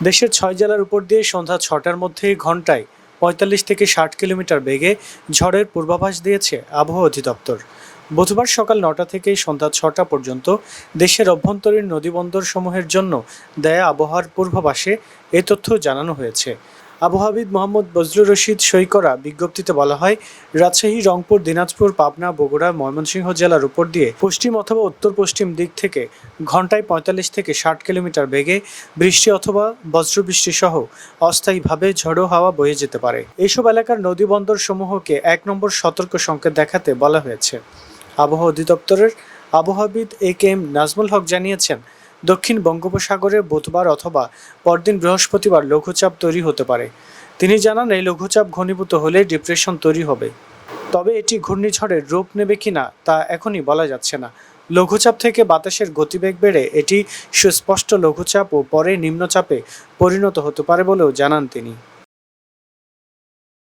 দেশের ছয় জেলার উপর দিয়ে সন্ধ্যা ছটার মধ্যে ঘন্টায় পঁয়তাল্লিশ থেকে ষাট কিলোমিটার বেগে ঝড়ের পূর্বাভাস দিয়েছে আবহাওয়া অধিদপ্তর। বুধবার সকাল নটা থেকে সন্ধ্যা ছটা পর্যন্ত দেশের অভ্যন্তরীণ নদীবন্দর সমূহের জন্য দেয়া আবহাওয়ার পূর্বাভাসে এ তথ্য জানানো হয়েছে। আবহাওয়াবিদ মোহাম্মদ বজলুর রশিদ সই করা বিজ্ঞপ্তিতে বলা হয়, রাজশাহী, রংপুর, দিনাজপুর, পাবনা, বগুড়া, ময়মনসিংহ জেলার উপর দিয়ে পশ্চিম অথবা উত্তর পশ্চিম দিক থেকে ঘন্টায় পঁয়তাল্লিশ থেকে ষাট কিলোমিটার বেগে বৃষ্টি অথবা বজ্রবৃষ্টি সহ অস্থায়ীভাবে ঝড়ো হাওয়া বয়ে যেতে পারে। এইসব এলাকার নদীবন্দর সমূহকে এক নম্বর সতর্ক সংকেত দেখাতে বলা হয়েছে। আবহাওয়া অধিদপ্তরের আবহাওয়াবিদ এ কে এম নাজমুল হক জানিয়েছেন দক্ষিণ বঙ্গোপসাগরে বুধবার অথবা পরদিন বৃহস্পতিবার লঘুচাপ তৈরি হতে পারে। তিনি জানান, এই লঘুচাপ ঘনীভূত হলে ডিপ্রেশন তৈরি হবে। তবে এটি ঘূর্ণিঝড়ের রূপ নেবে কিনা তা এখনই বলা যাচ্ছে না। লঘুচাপ থেকে বাতাসের গতিবেগ বেড়ে এটি সুস্পষ্ট লঘুচাপ ও পরে নিম্নচাপে পরিণত হতে পারে বলেও জানান তিনি।